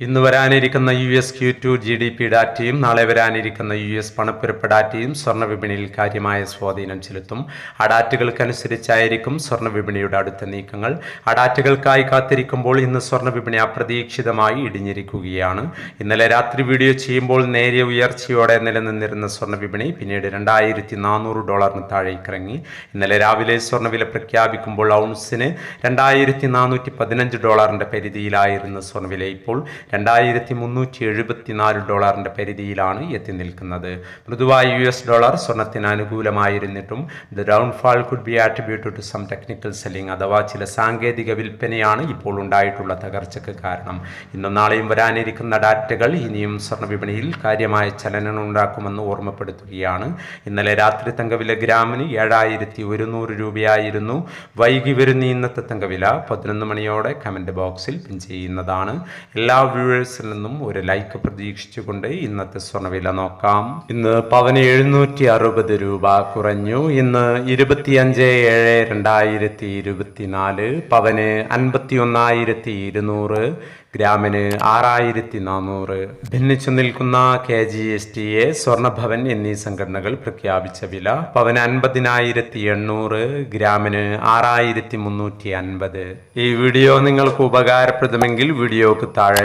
ഇന്ന് വരാനിരിക്കുന്ന U S Q two G D P ഡാറ്റയും നാളെ വരാനിരിക്കുന്ന യു എസ് പണപ്പെരുപ്പ് ഡാറ്റയും സ്വർണ വിപണിയിൽ കാര്യമായ സ്വാധീനം ചെലുത്തും. ആ ഡാറ്റകൾക്കനുസരിച്ചായിരിക്കും സ്വർണ വിപണിയുടെ അടുത്ത നീക്കങ്ങൾ. ആ ഡാറ്റകൾക്കായി കാത്തിരിക്കുമ്പോൾ ഇന്ന് സ്വർണ വിപണി അപ്രതീക്ഷിതമായി ഇടിഞ്ഞിരിക്കുകയാണ്. ഇന്നലെ രാത്രി വീഡിയോ ചെയ്യുമ്പോൾ നേരിയ ഉയർച്ചയോടെ നിലനിന്നിരുന്ന സ്വർണ വിപണി പിന്നീട് രണ്ടായിരത്തി നാനൂറ് ഡോളറിന് താഴേക്ക് ഇറങ്ങി ഇന്നലെ രാവിലെ സ്വർണവില പ്രഖ്യാപിക്കുമ്പോൾ ഔൺസിന് രണ്ടായിരത്തി നാനൂറ്റി പതിനഞ്ച് ഡോളറിന്റെ പരിധിയിലായിരുന്ന സ്വർണവില ഇപ്പോൾ രണ്ടായിരത്തി മുന്നൂറ്റി എഴുപത്തിനാല് ഡോളറിന്റെ പരിധിയിലാണ് എത്തി നിൽക്കുന്നത്. മൃദുവായ യു എസ് ഡോളർ സ്വർണത്തിന് അനുകൂലമായിരുന്നിട്ടും the downfall could be attributed to some technical selling അഥവാ ചില സാങ്കേതിക വിൽപ്പനയാണ് ഇപ്പോൾ ഉണ്ടായിട്ടുള്ള തകർച്ചയ്ക്ക് കാരണം. ഇന്നും നാളെയും വരാനിരിക്കുന്ന ഡാറ്റകൾ ഇനിയും സ്വർണ വിപണിയിൽ കാര്യമായ ചലനം ഉണ്ടാക്കുമെന്ന് ഓർമ്മപ്പെടുത്തുകയാണ്. ഇന്നലെ രാത്രി തങ്കവില ഗ്രാമിന് ഏഴായിരത്തി ഒരുന്നൂറ് രൂപയായിരുന്നു. വൈകി വരുന്ന ഇന്നത്തെ തങ്കവില പതിനൊന്ന് മണിയോടെ കമന്റ് ബോക്സിൽ പിൻ ചെയ്യുന്നതാണ്. എല്ലാ വ്യൂവേഴ്സിൽ നിന്നും ഒരു ലൈക്ക് പ്രതീക്ഷിച്ചുകൊണ്ട് ഇന്നത്തെ സ്വർണവില നോക്കാം. ഇന്ന് പവന് എഴുന്നൂറ്റി അറുപത് രൂപ കുറഞ്ഞു. ഇന്ന് ഇരുപത്തിയഞ്ച് ഏഴ് രണ്ടായിരത്തി ഇരുപത്തിനാല് പവന് അൻപത്തി ഒന്നായിരത്തി ഇരുന്നൂറ് ഗ്രാമിന് ആറായിരത്തി നാനൂറ് ഭിന്നിച്ചു നിൽക്കുന്ന K G S T A Swarnabhavan എന്നീ സംഘടനകൾ പ്രഖ്യാപിച്ച വില പവന് അൻപതിനായിരത്തി എണ്ണൂറ് ഗ്രാമിന് ആറായിരത്തി മുന്നൂറ്റി അൻപത് ഈ വീഡിയോ നിങ്ങൾക്ക് ഉപകാരപ്രദമെങ്കിൽ വീഡിയോക്ക് താഴെ